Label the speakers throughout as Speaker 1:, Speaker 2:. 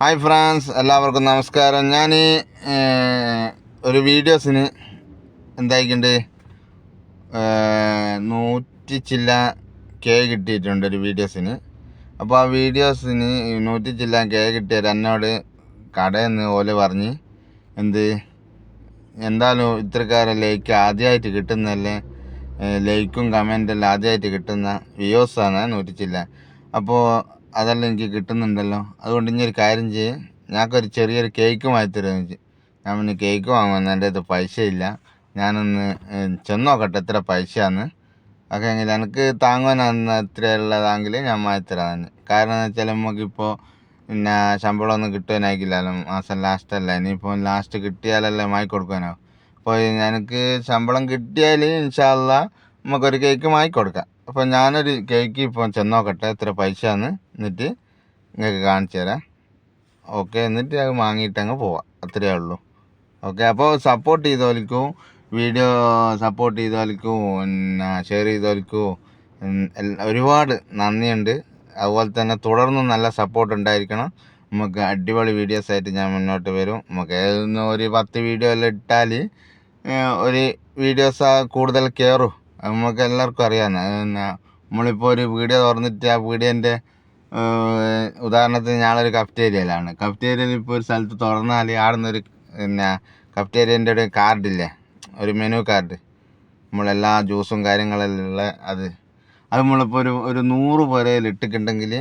Speaker 1: Hi France എല്ലാവർക്കും നമസ്കാരം. ഞാൻ ഒരു വീഡിയോസിന് എന്തായിക്കുണ്ട്? നൂറ്റി ചില്ല കെ കിട്ടിയിട്ടുണ്ട് ഒരു വീഡിയോസിന്. അപ്പോൾ ആ വീഡിയോസിന് നൂറ്റി ചില്ല കെ കിട്ടിയത് എന്നോട് കടയിൽ നിന്ന് ഓൽ പറഞ്ഞ് എന്ത് എന്തായാലും ഇത്രക്കാരെ ലൈക്ക് ആദ്യമായിട്ട് കിട്ടുന്നല്ലേ ലൈക്കും കമന്റെല്ലാം ആദ്യമായിട്ട് കിട്ടുന്ന വ്യൂസാണ് നൂറ്റി ചില്ല. അപ്പോൾ അതെല്ലാം എനിക്ക് കിട്ടുന്നുണ്ടല്ലോ. അതുകൊണ്ട് ഇനി ഒരു കാര്യം ചെയ്യ്. ഞങ്ങൾക്കൊരു ചെറിയൊരു കേക്ക് വാങ്ങി തരുമെന്ന് വെച്ച് ഞാൻ പിന്നെ കേക്ക് വാങ്ങുമെന്ന് എന്റെ അടുത്ത് പൈസ ഇല്ല ഞാനൊന്ന് ചെന്ന് നോക്കട്ടെ എത്ര പൈസയാന്ന്. ഒക്കെ എങ്കിൽ എനിക്ക് താങ്ങുവാനാണ് എത്രയുള്ളതാണെങ്കിൽ ഞാൻ മാറ്റിത്തരാന്ന് കാരണം എന്ന് വെച്ചാൽ നമുക്കിപ്പോൾ പിന്നെ ശമ്പളമൊന്നും കിട്ടുവാനായിക്കില്ലല്ലോ. മാസം ലാസ്റ്റ് അല്ല ഇനിയിപ്പോൾ ലാസ്റ്റ് കിട്ടിയാലല്ലേ വാങ്ങി കൊടുക്കാനാവും അപ്പോൾ എനിക്ക് ശമ്പളം കിട്ടിയാൽ ഇൻഷാല്ല നമുക്കൊരു കേക്ക് വാങ്ങിക്കൊടുക്കാം അപ്പോൾ ഞാനൊരു കേക്ക് ഇപ്പോൾ ചെന്നോക്കട്ടെ എത്ര പൈസയാന്ന് എന്നിട്ട് നിങ്ങൾക്ക് കാണിച്ചു തരാം. ഓക്കെ എന്നിട്ട് അത് വാങ്ങിയിട്ട് അങ്ങ് പോവാം. അത്രയേ ഉള്ളൂ. ഓക്കെ അപ്പോൾ സപ്പോർട്ട് ചെയ്തോലിക്കും വീഡിയോ സപ്പോർട്ട് ചെയ്തോലിക്കും പിന്നെ ഷെയർ ചെയ്തോലിക്കും ഒരുപാട് നന്ദിയുണ്ട്. അതുപോലെ തന്നെ തുടർന്നും നല്ല സപ്പോർട്ട് ഉണ്ടായിരിക്കണം. നമുക്ക് അടിപൊളി വീഡിയോസ് ആയിട്ട് ഞാൻ മുന്നോട്ട് വരും. നമുക്ക് ഒരു പത്ത് വീഡിയോ എല്ലാം ഇട്ടാൽ ഒരു വീഡിയോസ് കൂടുതൽ കയറും നമുക്ക് എല്ലാവർക്കും പിന്നെ നമ്മളിപ്പോൾ ഒരു വീഡിയോ തുറന്നിട്ട് ആ വീഡിയോന്റെ ഉദാഹരണത്തിന് ഞാനൊരു കഫ്റ്റേരിയയിലാണ്. കഫ്റ്റേരിയയിൽ ഇപ്പോൾ ഒരു സ്ഥലത്ത് തുറന്നാൽ ആടെ നിന്നൊരു പിന്നെ കഫ്റ്റേരിയന്റെ ഒരു കാർഡില്ലേ? ഒരു മെനു കാർഡ്. നമ്മളെല്ലാ ജ്യൂസും കാര്യങ്ങളെല്ലാം ഉള്ള അത്. അത് നമ്മളിപ്പോൾ ഒരു ഒരു നൂറ് പേരയിൽ ഇട്ടിട്ടുണ്ടെങ്കിൽ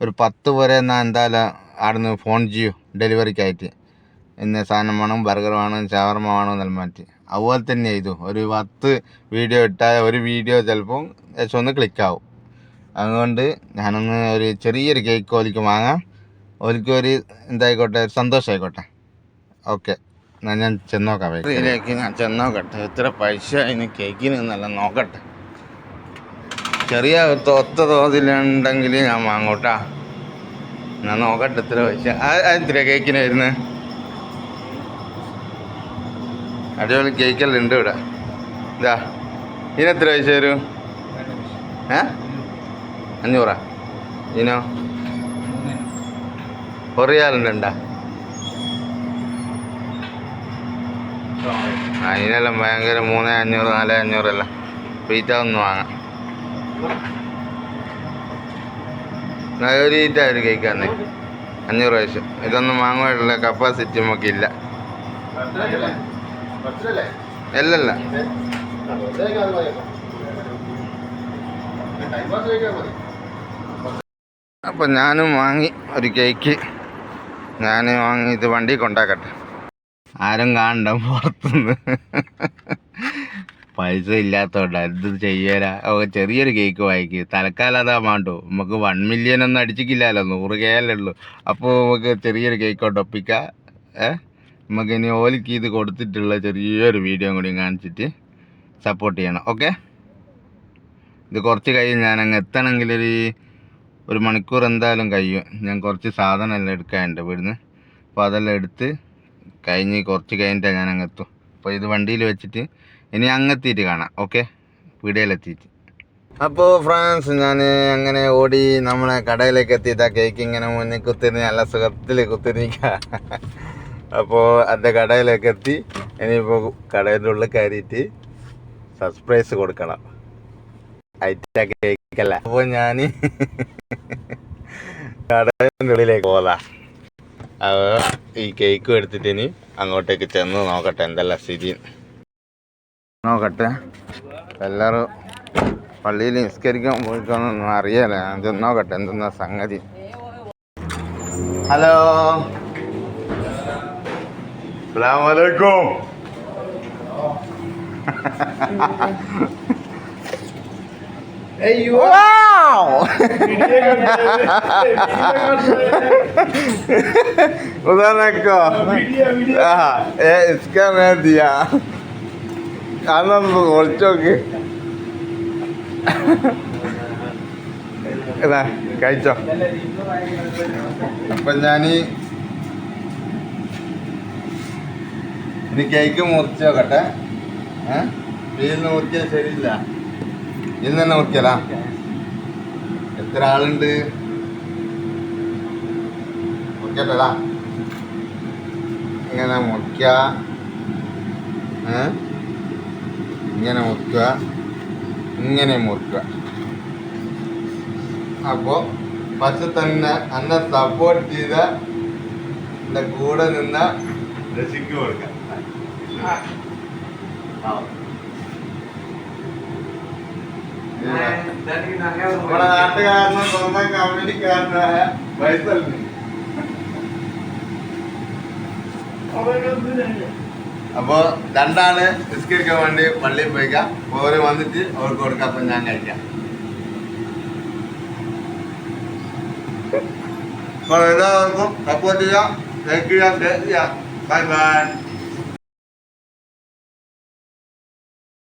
Speaker 1: ഒരു പത്ത് പേരെ എന്നാൽ എന്തായാലും ആടുന്ന് ഫോൺ ചെയ്യൂ ഡെലിവറിക്കായിട്ട്. ഇന്ന സാധനം വേണം ബർഗർ വേണം ഷവർമ വേണം എന്നെല്ലാം മാറ്റി. അതുപോലെ തന്നെ ചെയ്തു. ഒരു പത്ത് വീഡിയോ ഇട്ടാൽ ഒരു വീഡിയോ ചിലപ്പോൾ ഏകദേശം ഒന്ന് ക്ലിക്കാവും അതുകൊണ്ട് ഞാനൊന്ന് ഒരു ചെറിയൊരു കേക്ക് ഓലിക്ക് വാങ്ങാം. ഓലിക്ക് ഒരു എന്തായിക്കോട്ടെ ഒരു സന്തോഷമായിക്കോട്ടെ ഓക്കെ എന്നാൽ ഞാൻ ചെന്നോക്കാം ഇതിലേക്ക് ഞാൻ ചെന്നോക്കട്ടെ. എത്ര പൈസ അതിന് കേക്കിന് എന്നെല്ലാം നോക്കട്ടെ. ചെറിയ ഒത്ത തോതിലുണ്ടെങ്കിൽ ഞാൻ വാങ്ങൂട്ടാ. ഞാൻ നോക്കട്ടെ എത്ര പൈസ. എത്ര കേക്കിന് അടിപൊളി കേക്കെല്ലാം ഉണ്ട് ഇവിടെ. ഇതാ. ഇതിന് എത്ര പൈസ വരും? ഏ? അഞ്ഞൂറാ? ഇതിനോ ഒറിയാലുണ്ടാ അതിനെല്ലാം ഭയങ്കര മൂന്ന് അഞ്ഞൂറ് നാല് അഞ്ഞൂറെല്ലാം പീറ്റ ഒന്ന് വാങ്ങാം. ഒരു ഈറ്റ ഒരു അഞ്ഞൂറ് വയസ്സ് ഇതൊന്നും വാങ്ങാനുള്ള കപ്പാസിറ്റി നമുക്കില്ല അല്ലല്ല. അപ്പം ഞാനും വാങ്ങി ഒരു കേക്ക് ഞാൻ വാങ്ങി ഇത് വണ്ടി കൊണ്ടാക്കട്ടെ. ആരും കാണണ്ട പുറത്തുനിന്ന്. പൈസ ഇല്ലാത്തോണ്ട എന്ത് ചെയ്യാനാ ഓ ചെറിയൊരു കേക്ക് വാങ്ങിക്ക്. തൽക്കാലം അതാ വേണ്ടു. നമുക്ക് വൺ മില്യൺ ഒന്നും അടിച്ചിട്ടില്ലല്ലോ. നൂറ് കേ അല്ലേ ഉള്ളൂ. അപ്പോൾ നമുക്ക് ചെറിയൊരു കേക്ക് കൊണ്ട് ഒപ്പിക്കാം. ഏ? നമുക്ക് ഇനി ഓലിക്ക് ഇത് കൊടുത്തിട്ടുള്ള ചെറിയൊരു വീഡിയോ കൂടി കാണിച്ചിട്ട് സപ്പോർട്ട് ചെയ്യണം ഓക്കെ ഇത് കുറച്ച് കഴിയും ഞാൻ അങ്ങ് എത്തണമെങ്കിൽ ഒരു ഒരു മണിക്കൂർ എന്തായാലും കഴിയും. ഞാൻ കുറച്ച് സാധനമെല്ലാം എടുക്കാനുണ്ട് ഇവിടുന്ന്. അപ്പോൾ അതെല്ലാം എടുത്ത് കഴിഞ്ഞ് കുറച്ച് കഴിഞ്ഞിട്ടാണ് ഞാൻ അങ്ങ് എത്തും. അപ്പോൾ ഇത് വണ്ടിയിൽ വെച്ചിട്ട് ഇനി അങ്ങെത്തിയിട്ട് കാണാം ഓക്കെ വീഡിയോയിലെത്തിയിട്ട് അപ്പോൾ ഫ്രാൻസ് ഞാൻ അങ്ങനെ ഓടി നമ്മളെ കടയിലേക്ക് എത്തിയിട്ട് ആ കേക്ക് ഇങ്ങനെ മുന്നിൽ കുത്തിരി നല്ല സുഖത്തിൽ കുത്തിരിക്കുക അപ്പോൾ എന്റെ കടയിലേക്ക് എത്തി ഇനിയിപ്പോൾ കടേന്റെ ഉള്ളിൽ കയറിയിട്ട് സർപ്രൈസ് കൊടുക്കണം. ഐറ്റ കേക്കല്ല. അപ്പോൾ ഞാൻ കടേന്റെ ഉള്ളിലേക്ക് പോകാം അപ്പോൾ ഈ കേക്കും എടുത്തിട്ട് ഇനി അങ്ങോട്ടേക്ക് ചെന്ന് നോക്കട്ടെ എന്തല്ല സ്ഥിതി. നോക്കട്ടെ. എല്ലാവരും പള്ളിയിൽ നിസ്കരിക്കാൻ പോയിക്കോന്നൊന്നും അറിയാലോ. ഞാൻ നോക്കട്ടെ എന്തെന്നാ സംഗതി. ഹലോ. അസ്സലാമലൈക്കും Wow! उधर रखो हाँ ये इसका मैं दिया आनंद ഒളിച്ചോക്ക് ഇതാ കഴിച്ചോ അപ്പൊ ഞാനീ ഇനി കേക്ക് മുറിച്ച് നോക്കട്ടെ ഏഹ് മുറിക്കാൻ ശരിയില്ല. ഇതിൽ തന്നെ മുറിക്കലാ? എത്ര ആളുണ്ട്? മുറിക്കട്ടടാ. ഇങ്ങനെ മുറിക്കുക ഏ? ഇങ്ങനെ മുറിക്കുക ഇങ്ങനെ മുറിക്കുക അപ്പോൾ പക്ഷെ തന്നെ എന്നെ സപ്പോർട്ട് ചെയ്ത എന്റെ കൂടെ നിന്ന രസിക്ക് കൊടുക്കാം. നമ്മുടെ നാട്ടുകാരനും സ്വന്തം കമ്പനിക്കാരനായ വൈസലിന് അപ്പൊ രണ്ടാൾ നിസ്കരിക്കാൻ വേണ്ടി പള്ളിയിൽ പോയിക്കാം. ഓര് വന്നിട്ട് അവർക്ക് കൊടുക്കാം അപ്പൊ ഞാൻ കഴിക്കാം. എല്ലാവർക്കും സപ്പോർട്ട് ചെയ്യാം ലൈക്ക് ചെയ്യാം ഷെയർ ചെയ്യാം ബൈ ബൈ